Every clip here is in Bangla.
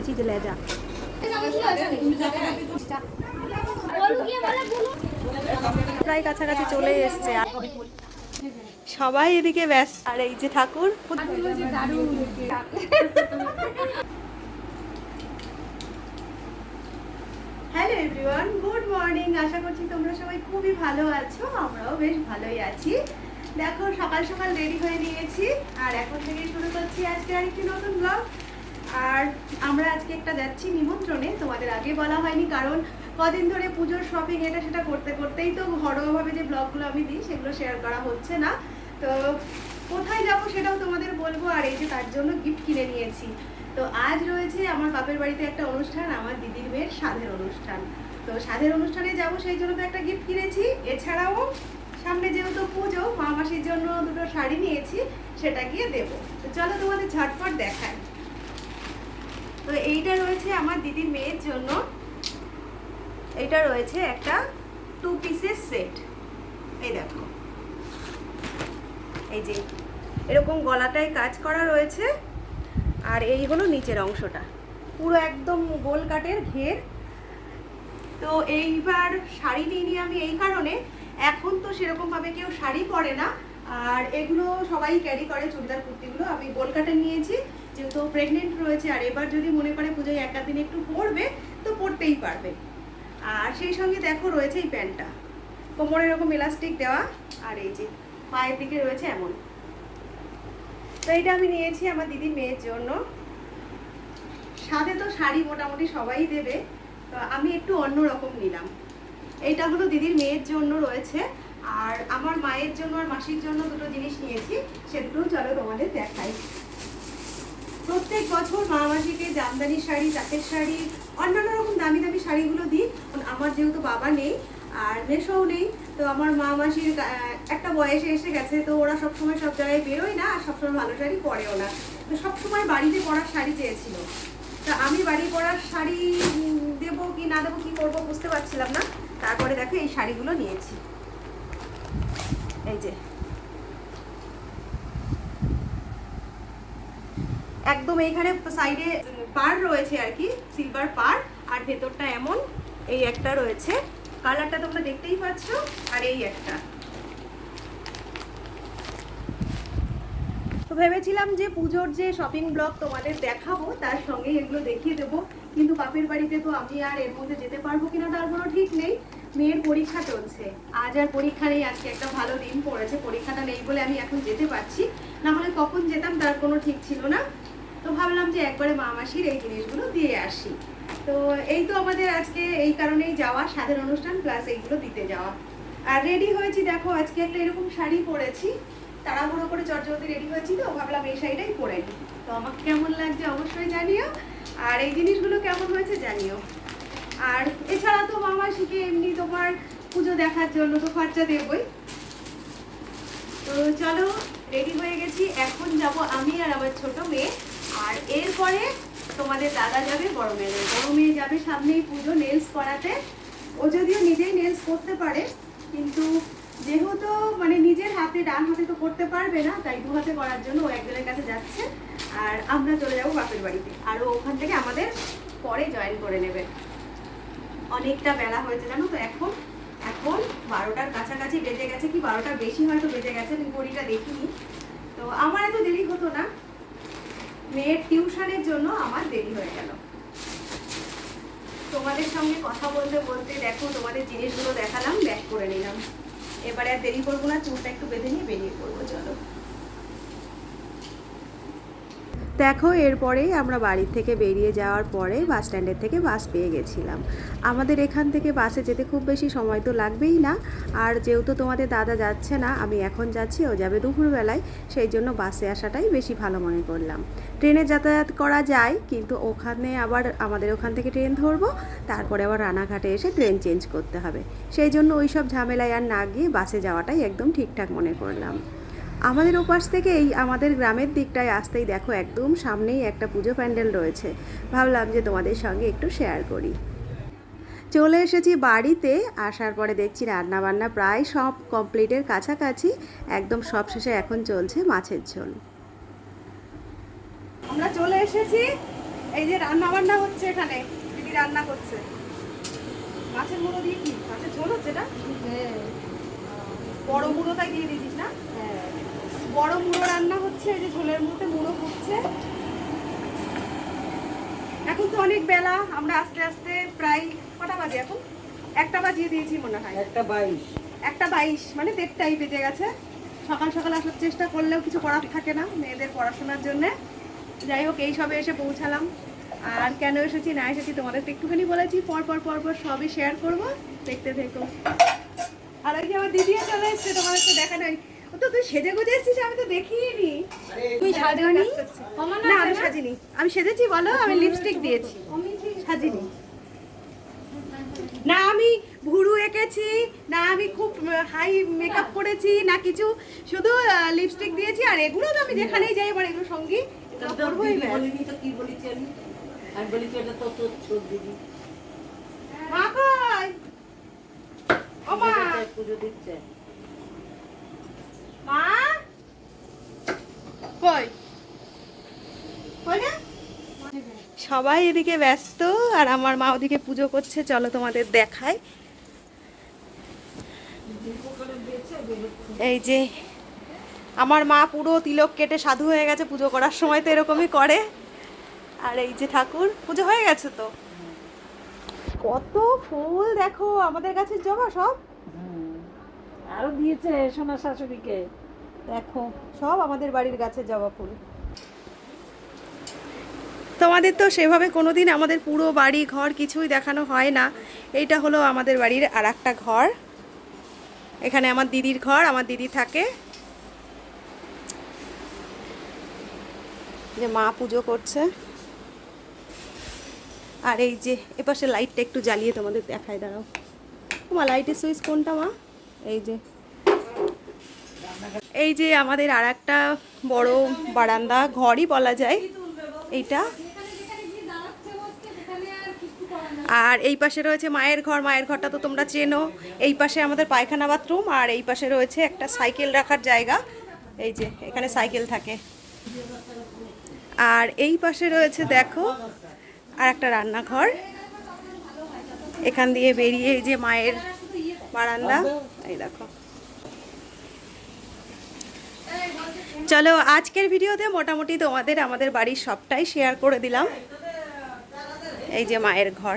নিয়েছি যে লেজা। প্রায় কাছাকাছি চলে এসছে। সবাই এদিকে ব্যস্ত। আর এই যে ঠাকুর। Hello everyone, good morning. আশা করছি তোমরা সবাই খুবই ভালো আছো। আমরাও বেশ ভালোই আছি। দেখো, সকাল সকাল রেডি হয়ে নিয়েছি। আর এখন থেকে শুরু করছি আজকে আরেকটি নতুন ব্লগ আর আমরা আজকে একটা যাচ্ছি নিমন্ত্রণে, তোমাদের আগে বলা হয়নি, কারণ কদিন ধরে পুজোর শপিং এটা সেটা করতে করতেই তো ঘরোয়াভাবে যে ব্লগগুলো আমি দিই, সেগুলো শেয়ার করা হচ্ছে না। তো কোথায় যাব সেটাও তোমাদের বলব, আর এই যে তার জন্য গিফট কিনে নিয়েছি। তো আজ রয়েছে আমার বাপের বাড়িতে একটা অনুষ্ঠান, আমার দিদির মেয়ের সাধের অনুষ্ঠান। তো সাধের অনুষ্ঠানে যাব, সেই জন্য তো একটা গিফট কিনেছি। এছাড়াও সামনে যেহেতু পুজো, মা মাসির জন্য দুটো শাড়ি নিয়েছি, সেটা গিয়ে দেবো। তো চলো তোমাদের ঝটপট দেখাই। তো এইটা রয়েছে আমার দিদির মেয়ের জন্য। এটা রয়েছে একটা টু পিসের সেট এই দেখো। এই যে, এরকম গলাটায় কাজ করা রয়েছে। আর এই হলো নিচের অংশটা। পুরো একদম গোল কাটের ঘের। তো এইবার শাড়ি নিয়ে আমি এই কারণে। এখন তো সেরকমভাবে কেউ শাড়ি পরে না। আর এগুলো সবাই ক্যারি করে চুড়িদার কুর্তিগুলো। আমি গোল কাটে নিয়েছি। যেহেতু প্রেগনেন্ট রয়েছে, আর এবার যদি মনে করে পুজোয় একটা দিন একটু পরবে, তো পরতেই পারবে। আর সেই সঙ্গে দেখো রয়েছে এই প্যান্টটা। কোমরে এরকম এলাস্টিক দেওয়া, আর এই যে পায়ের দিকে রয়েছে এমন। তো এইটা আমি নিয়েছি আমার দিদির মেয়ের জন্য। সাথে তো শাড়ি মোটামুটি সবাই দেবে, তো আমি একটু অন্য রকম নিলাম। এইটা হলো দিদির মেয়ের জন্য রয়েছে, আর আমার মায়ের জন্য আর মাসির জন্য দুটো জিনিস নিয়েছি, সে দুটো চলো তোমাদের দেখাই। প্রত্যেক বছর মা মাসিকে জামদানি শাড়ি তাঁতের শাড়ি, অন্যান্য রকম দামি দামি শাড়িগুলো দিই। আমার যেহেতু বাবা নেই আর মেশোও নেই, তো আমার মা মাসির একটা বয়সে এসে গেছে, তো ওরা সবসময় সব জায়গায় বেরোয় না, আর সবসময় ভালো শাড়ি পরেও না। তো সবসময় বাড়িতে পরার শাড়ি চেয়েছিল। তা আমি বাড়ি পরার শাড়ি দেবো কি না দেবো, কি করব বুঝতে পারছিলাম না। তারপরে দেখো এই শাড়িগুলো নিয়েছি। এই যে। একদম এইখানে সাইডে পার রয়েছে আর কি সিলভার পার আর ভেতরটা এমন, এই একটা রয়েছে। কালারটা তোমরা দেখতেই পাচ্ছ, আর এই একটা। তো ভেবেছিলাম যে পুজোর যে শপিং ব্লগ তোমাদের দেখাবো, তার সঙ্গে এগুলো দেখিয়ে দেবো। কিন্তু বাপের বাড়িতে তো আমি আর এর মধ্যে যেতে পারব কিনা তার কোনো ঠিক নেই। মেয়ের পরীক্ষা চলছে। আজ আর পরীক্ষা নেই, আজকে একটা ভালো দিন পড়েছে, পরীক্ষাটা নেই বলে আমি এখন যেতে পারছি। না হলে কখন যেতাম তার কোনো ঠিক ছিল না। তো ভাবলাম যে একবারে মা মাসির এই জিনিসগুলো দিয়ে আসি। তো এই তো আমাদের আজকে এই কারণেই যাওয়া স্বাধীন অনুষ্ঠান প্লাস এইগুলো দিতে যাওয়া। আর রেডি হয়েছি, দেখো আজকে একটা এরকম শাড়ি পরেছি, তাড়াহুড়ো করে চটজলদি রেডি হয়েছি তো, ভাবলাম এই শাড়িটাই পরে নিই। তো আমাকে কেমন লাগছে অবশ্যই জানিও। আর এই জিনিসগুলো কেমন হয়েছে জানিও। আর এছাড়া তো মামা শিখে এমনি তোমার পুজো দেখার জন্য তো খরচা দেবই। তো চলো রেডি হয়ে গেছি, এখন যাব আমি আর আমার ছোট মেয়ে। আর এরপরে তোমাদের দাদা যাবে, বড় মেয়ে বড় মেয়ে যাবে সামনেই পুজো নেলস করাতে ও যদিও নিজেই নেলস করতে পারে, কিন্তু যেহেতু মানে নিজের হাতে ডান হাতে তো করতে পারবে না, তাই দু হাতে করার জন্য ও একজনের কাছে যাচ্ছে। আর আমরা চলে যাব বাপের বাড়িতে। আর ওখান থেকে আমাদের পরে জয়েন করে নেবে। অনেকটা বেলা হয়েছে, জানো তো এখন? এখন বারোটার কাছাকাছি বেজে গেছে। কি বারোটার বেশি হয়তো বেজে গেছে, আমি ঘড়িটা দেখিনি। তো আমার এত দেরি হতো না। মেয়ের টিউশনের জন্য আমার দেরি হয়ে গেল। তোমাদের সঙ্গে কথা বলতে বলতে দেখো তোমাদের জিনিসগুলো দেখালাম, ব্যাক করে নিলাম। এবারে আর দেরি করব না, চুলটা একটু বেঁধে নিয়ে বেরিয়ে পড়ব, চলো। দেখো, এরপরেই আমরা বাড়ির থেকে বেরিয়ে যাওয়ার পরে বাস স্ট্যান্ডের থেকে বাস পেয়ে গেছিলাম। আমাদের এখান থেকে বাসে যেতে খুব বেশি সময় তো লাগবেই না। আর যেহেতু তোমাদের দাদা যাচ্ছে না, আমি এখন যাচ্ছি, ও যাবে দুপুরবেলায়, সেই জন্য বাসে আসাটাই বেশি ভালো মনে করলাম। ট্রেনে যাতায়াত করা যায়, কিন্তু ওখানে আবার আমাদের ওখান থেকে ট্রেন ধরবো, তারপরে আবার রানাঘাটে এসে ট্রেন চেঞ্জ করতে হবে। সেই জন্য ওই সব ঝামেলায় আর না গিয়ে বাসে যাওয়াটাই একদম ঠিকঠাক মনে করলাম। আমাদের ওপাশ থেকে এই আমাদের গ্রামের দিকটায় আসতেই দেখো একদম সামনেই একটা পুজো প্যান্ডেল রয়েছে। ভাবলাম যে তোমাদের সঙ্গে একটু শেয়ার করি। চলে এসেছি বাড়িতে আসার পরে দেখছি রান্না বান্না প্রায় সব কমপ্লিটের কাছাকাছি একদম সব শেষে এখন চলছে মাছের ঝোল। আমরা চলে এসেছি এই যে রান্না বান্না হচ্ছে এখানে দিদি রান্না করছে। মাছের মুড়ো দিয়ে কি? মাছের ঝোল হচ্ছে এটা বড় মুড়োটাই দিয়ে দিয়েছিস না? বড় মুড়ো রান্না হচ্ছে এই যে ঝোলের মধ্যে মুড়ো ফুটছে এখন তো অনেক বেলা আমরা আস্তে আস্তে প্রায় কটা বাজে এখন? একটা বাজিয়ে দিয়েছি মনে হয়। একটা বাইশ। একটা বাইশ মানে দেড়টাই বেজে গেছে। সকাল সকাল আসার চেষ্টা করলেও কিছু করার থাকে না মেয়েদের পড়াশোনার জন্য। যাই হোক এই সবে এসে পৌঁছালাম। আর কেন এসেছি না এসেছি তোমাদের তো একটুখানি বলেছি পর পর পর পর সবই শেয়ার করব। দেখতে থেকো। আর ওই যে আমার দিদিও চলে এসছে তোমাদের তো দেখা নাই তো তুই সেজে গুজে এসেছিস আমি তো দেখিনি। তুই সাজনি না আমি সাজিনি। আমি সেজেছি বলো আমি লিপস্টিক দিয়েছি। সাজিনি। না আমি ভুরু এঁকেছি না আমি খুব হাই মেকআপ করেছি না কিছু। শুধু লিপস্টিক দিয়েছি আর এগুলো তো আমি যেখানেই যাই আমার এগুলো সঙ্গী করবোই ব্যাস। তো কি বলেছি আমি? আমি বলেছি এটা তো তোর তোর দিদি। মা কই? ও মা। পুজো দিচ্ছে মা সবাই এদিকে ব্যস্ত, আর আমার মা ওদিকে পুজো করছে, চলো তোমাদের দেখায় এই যে, আমার মা পুরো তিলক কেটে সাধু হয়ে গেছে, পুজো করার সময় তো এরকমই করে। আর এই যে ঠাকুর, পুজো হয়ে গেছে তো? কত ফুল দেখো, আমাদের গাছের জবা সব। আরও দিয়েছে সোনা শাশুড়িকে। দেখো, সব আমাদের বাড়ির গাছে জবা ফুল। তোমাদের তো সেভাবে কোনোদিন আমাদের পুরো বাড়ি, ঘর কিছুই দেখানো হয় না। এইটা হলো আমাদের বাড়ির আর একটা ঘর। এখানে আমার দিদির ঘর, আমার দিদি থাকে। যে মা পুজো করছে। আর এই যে এপাশে লাইটটা একটু জ্বালিয়ে তোমাদের দেখায়, দাঁড়াও। মা লাইটের সুইচ কোনটা মা? এই যে এই যে আমাদের আর একটা বড় বারান্দা, ঘরই বলা যায়। এইটা। আর এই পাশে রয়েছে মায়ের ঘর। মায়ের ঘরটা তো তোমরা চেনো। এই পাশে আমাদের পায়খানা বাথরুম আর এই পাশে রয়েছে একটা সাইকেল রাখার জায়গা। এই যে, এখানে সাইকেল থাকে। আর এই পাশে রয়েছে, দেখো আর একটা রান্নাঘর। এখান দিয়ে বেরিয়ে এই যে মায়ের বারান্দা। এই দেখো। চলো, আজকের ভিডিওতে মোটামুটি তোমাদের আমাদের বাড়ির সবটাই শেয়ার করে দিলাম। এই যে মায়ের ঘর।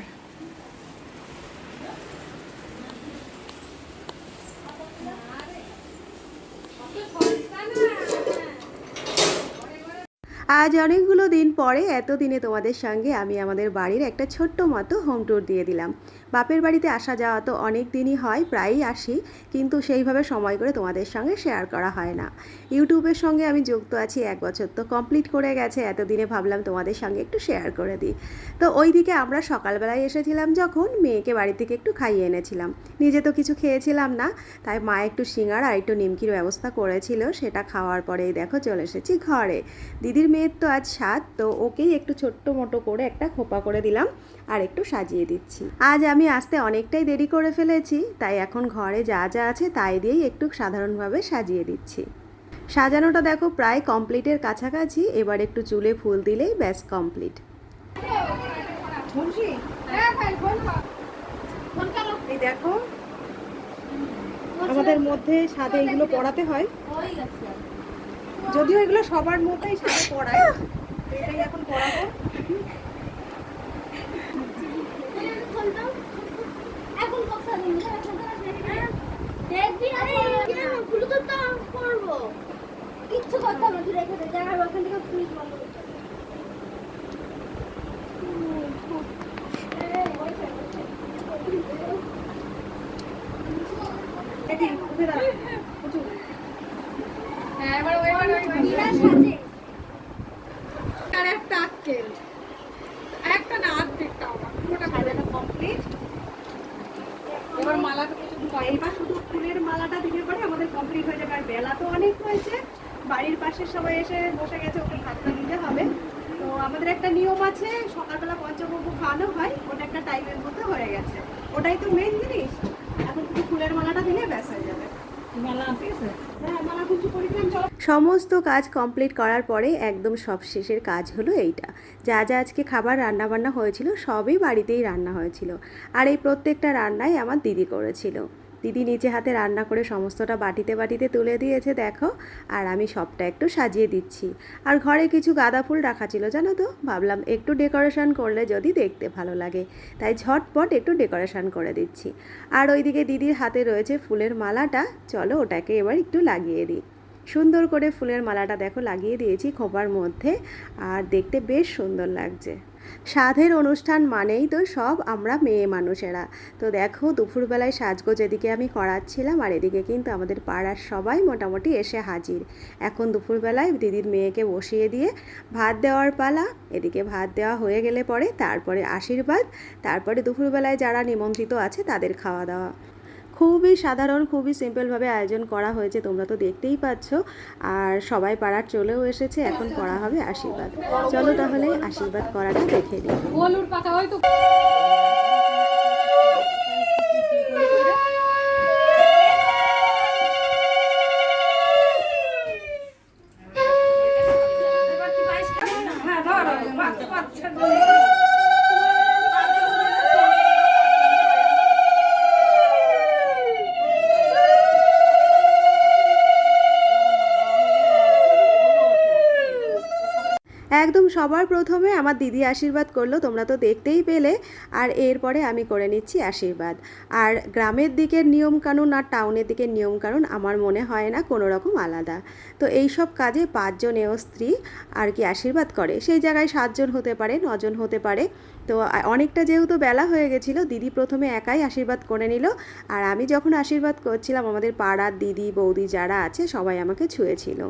আজ অনেকগুলো দিন পরে এতদিনে তোমাদের সঙ্গে আমি আমাদের বাড়ির একটা ছোট্ট মতো হোম ট্যুর দিয়ে দিলাম। বাপের বাড়িতে আসা যাওয়া তো অনেক দিনই হয়, প্রায়ই আসি, কিন্তু সেইভাবে সময় করে তোমাদের সঙ্গে শেয়ার করা হয় না। ইউটিউবের সঙ্গে আমি যুক্ত আছি, এক বছর তো কমপ্লিট করে গেছে, এতদিনে ভাবলাম তোমাদের সঙ্গে একটু শেয়ার করে দিই। তো ওইদিকে আমরা সকালবেলায় এসেছিলাম যখন মেয়েকে বাড়ি থেকে একটু খাইয়ে এনেছিলাম। নিজে তো কিছু খেয়েছিলাম না, তাই মা একটু সিঙ্গার আর একটু নিমকির ব্যবস্থা করেছিল, সেটা খাওয়ার পরেই দেখো চলে এসেছি ঘরে। দিদির মেয়ের তো আজ সাত তো ওকেই একটু ছোট্ট মোটো করে একটা খোপা করে দিলাম আর একটু সাজিয়ে দিচ্ছি। আজ আমি আসতে অনেকটাই দেরি করে ফেলেছি তাই এখন ঘরে যা যা আছে তাই দিয়েই একটু সাধারণভাবে সাজিয়ে দিচ্ছি। সাজানোটা দেখো প্রায় কমপ্লিটের কাছাকাছি এবার একটু চুলে ফুল দিলেই ব্যাস কমপ্লিট। এই দেখো আমাদের মধ্যে সাথে এগুলো পড়াতে হয়। যদিও এগুলো সবার মধ্যেই সাথে পড়ায় এটাই এখন পড়াবো। কিচ্ছু কথা না তুই রেখে দে জানার ওখান থেকে সুইচ বন্ধ দেখি উঠে দাঁড়া উঁচু। আর একটা আক্কেল একটা না অর্ধেকটা আমার পুরোটা সাজানো কমপ্লিট এবার মালাটা তো শুধু এবার শুধু ফুলের মালাটা দিলে পরে আমাদের কমপ্লিট হয়ে যাবে আর বেলা তো অনেক হয়েছে বাড়ির পাশে সবাই এসে বসে গেছে ওকে ভাতটা দিতে হবে তো আমাদের একটা নিয়ম আছে সকালবেলা পঞ্চমুখ খাওয়ানো হয় ওটা একটা টাইমের মধ্যে হয়ে গেছে ওটাই তো মেন জিনিস এখন শুধু ফুলের মালাটা দিলে সমস্ত কাজ কমপ্লিট করার পরে একদম সব শেষের কাজ হলো এইটা। যা যা আজকে খাবার রান্না বান্না হয়েছিল সবই বাড়িতেই রান্না হয়েছিল। আর এই প্রত্যেকটা রান্নাই আমার দিদি করেছিল। দিদি নিজে হাতে রান্না করে সমস্তটা বাটিতে বাটিতে তুলে দিয়েছে, দেখো। আর আমি সবটা একটু সাজিয়ে দিচ্ছি। আর ঘরে কিছু গাঁদা ফুল রাখা ছিল, জানো তো? ভাবলাম একটু ডেকোরেশন করলে যদি দেখতে ভালো লাগে। তাই ঝটপট একটু ডেকোরেশন করে দিচ্ছি। আর ওইদিকে দিদির হাতে রয়েছে ফুলের মালাটা। চলো ওটাকে এবার একটু লাগিয়ে দিই। সুন্দর করে ফুলের মালাটা দেখো লাগিয়ে দিয়েছি খোপার মধ্যে। আর দেখতে বেশ সুন্দর লাগছে। সাধের অনুষ্ঠান মানেই তো সব আমরা মেয়ে মানুষেরা। তো দেখো, দুপুরবেলায় সাজগোজ এদিকে আমি করাচ্ছিলাম আর এদিকে কিন্তু আমাদের পাড়ার সবাই মোটামুটি এসে হাজির। এখন দুপুরবেলায় দিদির মেয়েকে বসিয়ে দিয়ে ভাত দেওয়ার পালা, এদিকে ভাত দেওয়া হয়ে গেলে পরে তারপরে আশীর্বাদ, তারপরে দুপুরবেলায় যারা নিমন্ত্রিত আছে তাদের খাওয়া দাওয়া। খুবই সাধারণ, খুবই সিম্পলভাবে আয়োজন করা হয়েছে, তোমরা তো দেখতেই পাচ্ছ। আর সবাই পাড়ার চলেও এসেছে, এখন করা হবে আশীর্বাদ। চলো তাহলে আশীর্বাদ করাটা দেখে পাতা হয়তো সবার প্রথমে আমার দিদি আশীর্বাদ করল, তোমরা তো দেখতেই পেলে। আর এরপরে আমি করে নিচ্ছি আশীর্বাদ। আর গ্রামের দিকের নিয়মকানুন আর টাউনের দিকের নিয়মকানুন আমার মনে হয় না কোনো রকম আলাদা। তো এই সব কাজে পাঁচজন এও স্ত্রী আর কি আশীর্বাদ করে। সেই জায়গায় সাতজন হতে পারে, নজন হতে পারে। তো অনেকটা যেহেতু বেলা হয়ে গেছিল, দিদি প্রথমে একাই আশীর্বাদ করে নিল। আর আমি যখন আশীর্বাদ করছিলাম, আমাদের পাড়ার দিদি, বৌদি যারা আছে, সবাই আমাকে ছুঁয়েছিল।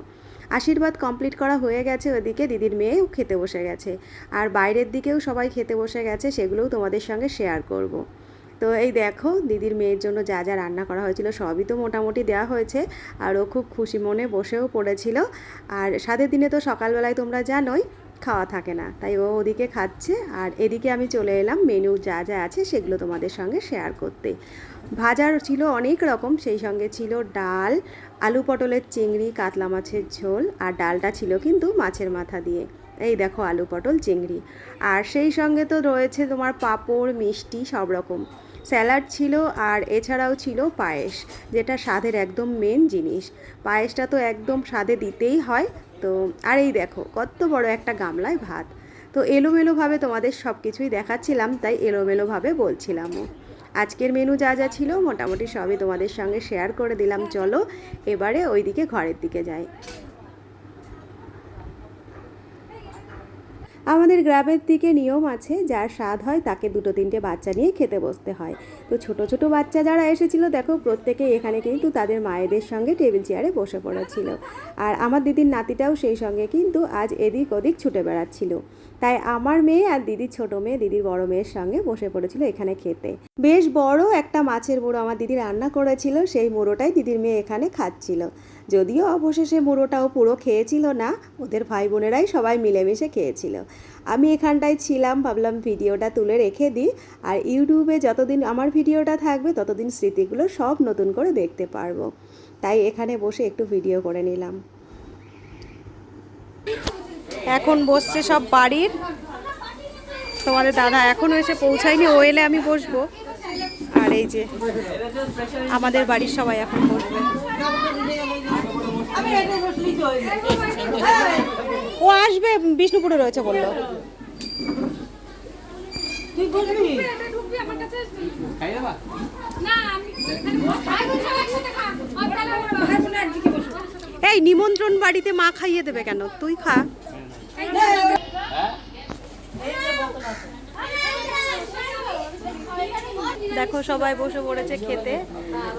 আশীর্বাদ কমপ্লিট করা হয়ে গেছে ওদিকে, দিদির মেয়েও খেতে বসে গেছে আর বাইরের দিকেও সবাই খেতে বসে গেছে, সেগুলোও তোমাদের সঙ্গে শেয়ার করব। তো এই দেখো, দিদির মেয়ের জন্য যা যা রান্না করা হয়েছিল সবই তো মোটামুটি দেওয়া হয়েছে, আর ও খুব খুশি মনে বসেও পড়েছিল আর সাদের দিনে তো সকালবেলায় তোমরা জানোই খাওয়া থাকে না। তাই ও ওদিকে খাচ্ছে আর এদিকে আমি চলে এলাম মেনু যা যা আছে সেগুলো তোমাদের সঙ্গে শেয়ার করতে। ভাজার ছিল অনেক রকম, সেই সঙ্গে ছিল ডাল, আলু পটলের চিংড়ি, কাতলা মাছের ঝোল আর ডালটা ছিল কিন্তু মাছের মাথা দিয়ে। এই দেখো আলু পটল, চিংড়ি। আর সেই সঙ্গে তো রয়েছে তোমার পাঁপড়, মিষ্টি সব রকম। স্যালাড ছিল আর এছাড়াও ছিল পায়েস, যেটা স্বাদের একদম মেন জিনিস। পায়েসটা তো একদম স্বাদে দিতেই হয় তো, আর এই দেখো, কত বড় একটা গামলায় ভাত। তো এলোমেলোভাবে তোমাদের সব কিছুই দেখাচ্ছিলাম, তাই এলোমেলোভাবে বলছিলামও। আজকের মেনু যা যা ছিল, মোটামুটি সবই তোমাদের সঙ্গে শেয়ার করে দিলাম। চলো, এবারে ওইদিকে ঘরের দিকে যাই। আমাদের গ্রামের দিকে নিয়ম আছে, যার স্বাদ হয় তাকে দুটো তিনটে বাচ্চা নিয়ে খেতে বসতে হয়। তো ছোট ছোট বাচ্চা যারা এসেছিল, দেখো প্রত্যেকে এখানে কিন্তু তাদের মায়েদের সঙ্গে টেবিল চেয়ারে বসে পড়েছিল। আর আমার দিদির নাতিটাও সেই সঙ্গে কিন্তু আজ এদিক ওদিক ছুটে বেড়াচ্ছিল। তাই আমার মেয়ে আর দিদির ছোট মেয়ে, দিদির বড় মেয়ের সঙ্গে বসে পড়েছিল এখানে খেতে। বেশ বড় একটা মাছের মুড়ো আমার দিদি রান্না করেছিল, সেই মুড়োটাই দিদির মেয়ে এখানে খাচ্ছিল। যদিও অবশেষে মুড়োটাও পুরো খেয়েছিল না, ওদের ভাই বোনেরাই সবাই মিলেমিশে খেয়েছিল। আমি এখানটায় ছিলাম, ভাবলাম ভিডিওটা তুলে রেখে দিই, আর ইউটিউবে যতদিন আমার ভিডিওটা থাকবে, ততদিন স্মৃতিগুলো সব নতুন করে দেখতে পারব। তাই এখানে বসে একটু ভিডিও করে নিলাম। এখন বসছে সব বাড়ির। তোমাদের দাদা এখনও এসে পৌঁছায়নি, ও এলে আমি বসবো। এই যে আমাদের বাড়ির সবাই এখন বসবে। ও আসবে বিষ্ণুপুরে রয়েছে বলল। এই নিমন্ত্রণ বাড়িতে মা খাইয়ে দেবে কেন? তুই খা। দেখো, সবাই বসে পড়েছে খেতে।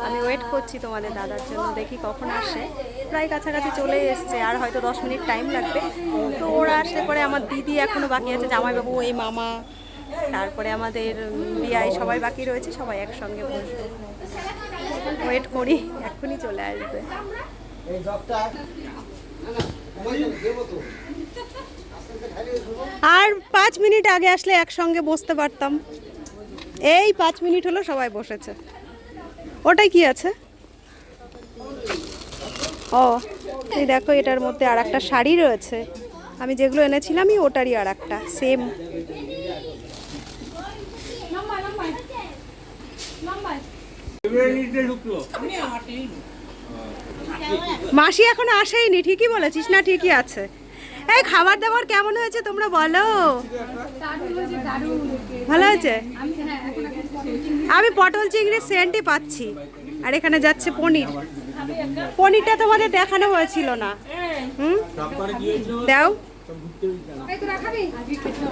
আমি ওয়েট করছি তোমাদের দাদার জন্য, দেখি কখন আসে। প্রায় কাছাকাছি চলে এসছে, আর হয়তো দশ মিনিট টাইম লাগবে। তো ওরা আসলে পরে আমার দিদি এখনও বাকি আছে, জামাইবাবু, এই মামা, তারপরে আমাদের বিয়াই সবাই বাকি রয়েছে, সবাই একসঙ্গে বসবো। ওয়েট করি, এক্ষুনি চলে আসবে। আর পাঁচ মিনিট আগে আসলে একসঙ্গে বসতে পারতাম। এই পাঁচ মিনিট হলো সবাই বসেছে। ওটাই কি আছে? ও, এই দেখো, এটার মধ্যে আর একটা শাড়ি রয়েছে। আমি যেগুলো এনেছিলামই, ওটারই আর একটা সেম মাসি এখন আসেইনি ঠিকই বলেছিস, না ঠিকই আছে। এই খাবার দাবার কেমন হয়েছে তোমরা বলো? ভালো হয়েছে? আমি পটল চিংড়ির সেন্টই পাচ্ছি। আর এখানে যাচ্ছে পনির। পনিরটা তোমাদের দেখানো হয়েছিল না। হুম? দাও।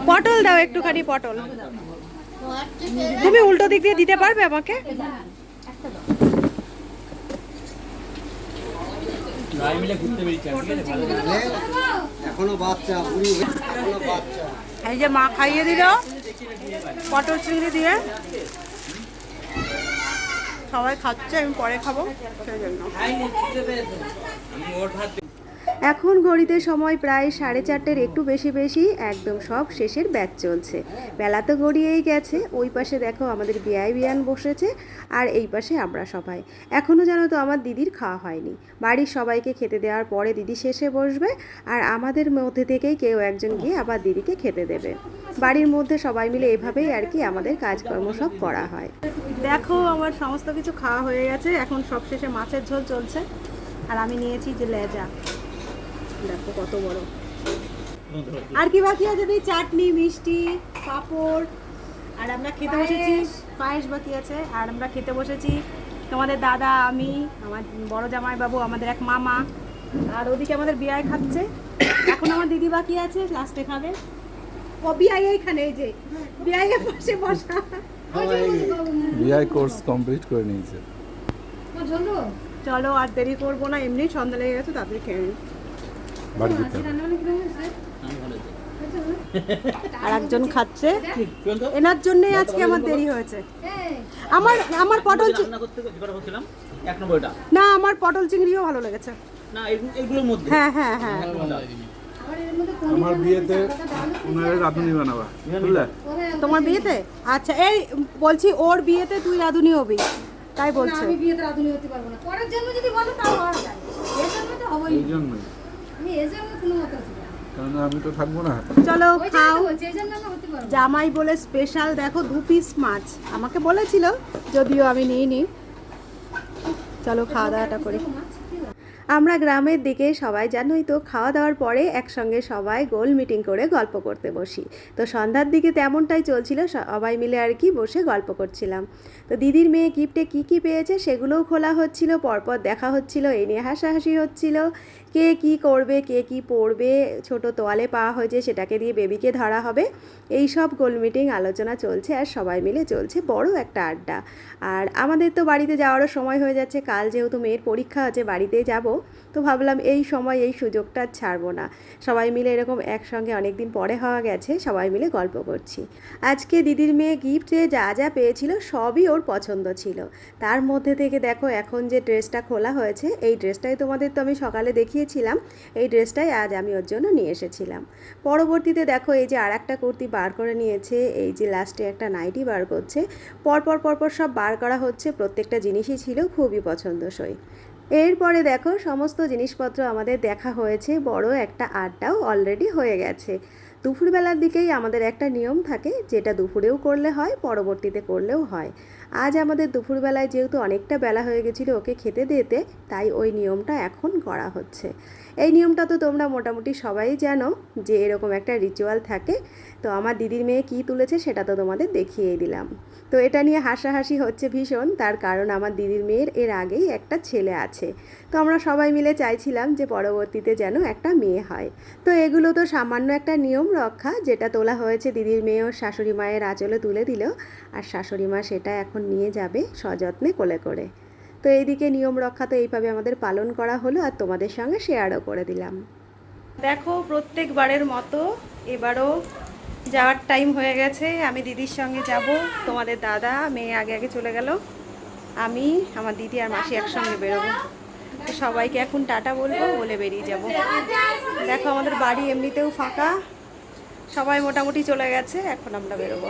পটল দাও একটুখানি পটল। তুমি উল্টো দিক দিয়ে দিতে পারবে আমাকে সবাই মিলে ঘুরতে বেরিয়েছি ঠিক আছে ভালো এখনও বাচ্চা এখনও বাচ্চা। এই যে মা খাইয়ে দিল পটল চিংড়ি দিয়ে। সবাই খাচ্ছে আমি পরে খাব। সেই জন্য এখন ঘড়িতে সময় প্রায় সাড়ে চারটের একটু বেশি বেশি, একদম সব শেষের ব্যাচ চলছে। বেলা তো গড়িয়েই গেছে, ওই পাশে দেখো আমাদের বিয়াই বিয়ান বসেছে, আর এই পাশে আমরা সবাই। এখনও জানো তো আমার দিদির খাওয়া হয়নি। বাড়ির সবাইকে খেতে দেওয়ার পরে দিদি শেষে বসবে, আর আমাদের মধ্যে থেকেই কেউ একজন গিয়ে আবার দিদিকে খেতে দেবে। বাড়ির মধ্যে সবাই মিলে এভাবেই আর কি আমাদের কাজকর্ম সব করা হয়। দেখো, আমার সমস্ত কিছু খাওয়া হয়ে গেছে, এখন সব শেষে মাছের ঝোল চলছে, আর আমি নিয়েছি যে লেজা। দেখো কত বড়। আর কি বাকি আছে দিদি? চাটনি মিষ্টি পাঁপড় আর আমরা খেতে বসেছি। পায়েস বাকি আছে আর আমরা খেতে বসেছি তোমাদের দাদা আমি আমার বড় জামাই বাবু আমাদের এক মামা আর ওদিকে আমাদের বিয়ায় খাচ্ছে। এখন আমার দিদি বাকি আছে লাস্টে খাবে। ও বিয়াই এইখানে এই যে। বিয়াইয়ের পাশে বসা। বিআই কোর্স কমপ্লিট করে নিয়েছে। চলো। আর দেরি করব না এমনি সন্ধ্যা লেগে গেছে তাড়াতাড়ি খেয়ে নিই। বাড়ি যেতে। আর একজন খাচ্ছে। এনার জন্যই আজকে আমার দেরি হয়েছে। আমার আমার পটল না আমার পটল চিংড়িও ভালো লেগেছে। না এগুলো- এগুলোর মধ্যে হ্যাঁ হ্যাঁ হ্যাঁ। আমার বিয়েতে ওনারা রাঁধুনি বানাবা বুঝলে? তোমার বিয়েতে? আচ্ছা এই বলছি ওর বিয়েতে তুই রাঁধুনি হবি। তাই বলছে। আমি বিয়েতে রাধুনি হতে পারব না। পরের জন্য যদি বলো তাও হওয়া যায়। এর জন্য তো হবেই। এই জন্যই আমি। কারণ তো থাকব না। চলো খাও। জামাই বলে স্পেশাল দেখো দু পিস মাছ। আমাকে বলেছিল যদিও আমি নিইনি। চলো খাওয়া দাওয়াটা করি। আমরা গ্রামের দিকে সবাই জানোই তো খাওয়া দাওয়ার পরে একসঙ্গে সবাই গোল মিটিং করে গল্প করতে বসি। তো সন্ধ্যার দিকে তেমনটাই চলছিল সবাই মিলে আর কি বসে গল্প করছিলাম। তো দিদির মেয়ে গিফটে কি কি পেয়েছে সেগুলোও খোলা হচ্ছিল পরপর দেখা হচ্ছিল এ নিয়ে হাসাহাসি হচ্ছিল। কে কি করবে, কে কি পড়বে, ছোট তোয়ালে পাওয়া হয়েছে সেটাকে দিয়ে বেবিকে ধরা হবে। এই সব গোল মিটিং আলোচনা চলছে আর সবাই মিলে চলছে বড় একটা আড্ডা। আর আমাদের তো বাড়িতে যাওয়ারও সময় হয়ে যাচ্ছে, কাল যেহেতু মেয়ের পরীক্ষা আছে বাড়িতে যাব, তো ভাবলাম এই সময় এই সুযোগটা ছাড়বো না। সবাই মিলে এরকম একসঙ্গে অনেক দিন পরে হওয়া গেছে, সবাই মিলে গল্প করছি। আজকে দিদির মেয়ে গিফটে যা যা পেয়েছিল সবই ওর পছন্দ ছিল। তার মধ্যে থেকে দেখো এখন যে ড্রেসটা খোলা হয়েছে, এই ড্রেসটাই তোমাদের তো আমি সকালে দেখিয়েছিলাম এই ড্রেসটাই আজ আমি ওর জন্য নিয়ে এসেছিলাম। পরবর্তীতে দেখো এই যে আর একটা কুর্তি বার করে নিয়েছে, এই যে লাস্টে একটা নাইটি বার করছে, পরপর পরপর সব বার করা হচ্ছে, প্রত্যেকটা জিনিসই ছিল খুবই পছন্দসই। এরপরে দেখো সমস্ত জিনিসপত্র আমাদের দেখা হয়েছে, বড় একটা আড্ডাও অলরেডি হয়ে গেছে। দুপুরবেলার দিকেই আমাদের একটা নিয়ম থাকে, যেটা দুপুরেও করলে হয়, পরবর্তীতে করলেও হয়। আজ আমাদের দুপুরবেলায় যেহেতু অনেকটা বেলা হয়ে গেছিল ওকে খেতে দিতে, তাই ওই নিয়মটা এখন করা হচ্ছে। এই নিয়মটা তো তোমরা মোটামুটি সবাই জানো যে এরকম একটা রিচুয়াল থাকে। তো আমার দিদির মেয়ে কি তুলেছে সেটা তো তোমাদের দেখিয়েই দিলাম। তো এটা নিয়ে হাসাহাসি হচ্ছে ভীষণ। তার কারণ আমার দিদির মেয়ের এর আগেই একটা ছেলে আছে। তো আমরা সবাই মিলে চাইছিলাম যে পরবর্তীতে যেন একটা মেয়ে হয়। তো এগুলো তো সামান্য একটা নিয়ম রক্ষা, যেটা তোলা হয়েছে দিদির মেয়ে ওর শাশুড়ি মায়ের আঁচলে তুলে দিল আর শাশুড়ি মা সেটা এখন নিয়ে যাবে সযত্নে কোলে করে। তো এইদিকে নিয়ম রক্ষা তো এইভাবে আমাদের পালন করা হলো আর তোমাদের সঙ্গে শেয়ারও করে দিলাম। দেখো, প্রত্যেকবারের মতো এবারও যাওয়ার টাইম হয়ে গেছে, আমি দিদির সঙ্গে যাব। তোমাদের দাদা, মেয়ে আগে আগে চলে গেল। আমি, আমার দিদি আর মাসি একসঙ্গে বেরোবো। সবাইকে এখন টাটা বলব, বলে বেরিয়ে যাব। দেখো আমাদের বাড়ি এমনিতেও ফাঁকা। সবাই মোটামুটি চলে গেছে, এখন আমরা বেরোবো।